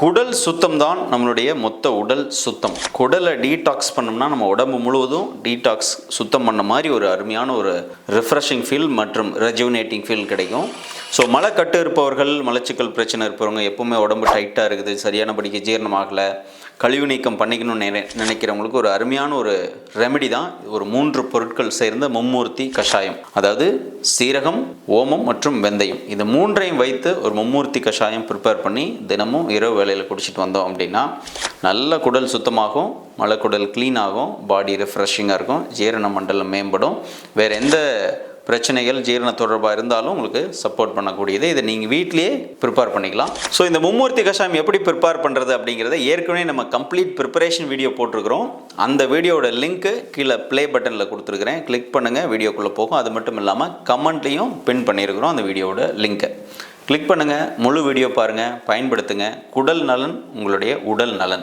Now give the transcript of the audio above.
குடல் சுத்தம் தான் நம்மளுடைய மொத்த உடல் சுத்தம். குடலை டீடாக்ஸ் பண்ணோம்னா நம்ம உடம்பு முழுவதும் டீடாக்ஸ் சுத்தம் பண்ண மாதிரி ஒரு அருமையான ஒரு ரிஃப்ரெஷிங் ஃபீல் மற்றும் ரெஜுனேட்டிங் ஃபீல் கிடைக்கும். ஸோ மலைக்கட்டு இருப்பவர்கள் மலச்சிக்கல் பிரச்சனை இருப்பவங்க எப்பவுமே உடம்பு டைட்டாக இருக்குது சரியானபடிக்கு ஜீரணமாகலை கழிவு நீக்கம் பண்ணிக்கணும்னு நினை நினைக்கிறவங்களுக்கு ஒரு அருமையான ஒரு ரெமெடி தான் ஒரு மூன்று பொருட்கள் சேர்ந்த மும்மூர்த்தி கஷாயம். அதாவது சீரகம் ஓமம் மற்றும் வெந்தயம். இந்த மூன்றையும் வைத்து ஒரு மும்மூர்த்தி கஷாயம் ப்ரிப்பேர் பண்ணி தினமும் இரவு காலையில் குடிச்சிட்டு வந்தோம் அப்படின்னா நல்ல குடல் சுத்தமாகும் மலக்குடல் க்ளீன் ஆகும் பாடி ரெஃப்ரெஷிங்காக இருக்கும் ஜீரண மண்டலம் மேம்படும். வேறு எந்த பிரச்சனைகள் ஜீரண தொடர்பாக இருந்தாலும் உங்களுக்கு சப்போர்ட் பண்ணக்கூடியது. இதை நீங்கள் வீட்லேயே ப்ரிப்பேர் பண்ணிக்கலாம். ஸோ இந்த மும்மூர்த்தி கஷாயம் எப்படி ப்ரிப்பேர் பண்ணுறது அப்படிங்கிறத ஏற்கனவே நம்ம கம்ப்ளீட் ப்ரிப்பரேஷன் வீடியோ போட்டிருக்கிறோம். அந்த வீடியோட லிங்க்கு கீழே ப்ளே பட்டனில் கொடுத்துருக்குறேன். கிளிக் பண்ணுங்கள் வீடியோக்குள்ளே போகும். அது மட்டும் இல்லாமல் கமெண்ட்லேயும் பின் பண்ணியிருக்கிறோம் அந்த வீடியோவோட லிங்க்கை கிளிக் பண்ணுங்கள் முழு வீடியோ பாருங்கள் பயன்படுத்துங்க. குடல் நலன் உங்களுடைய உடல் நலன்.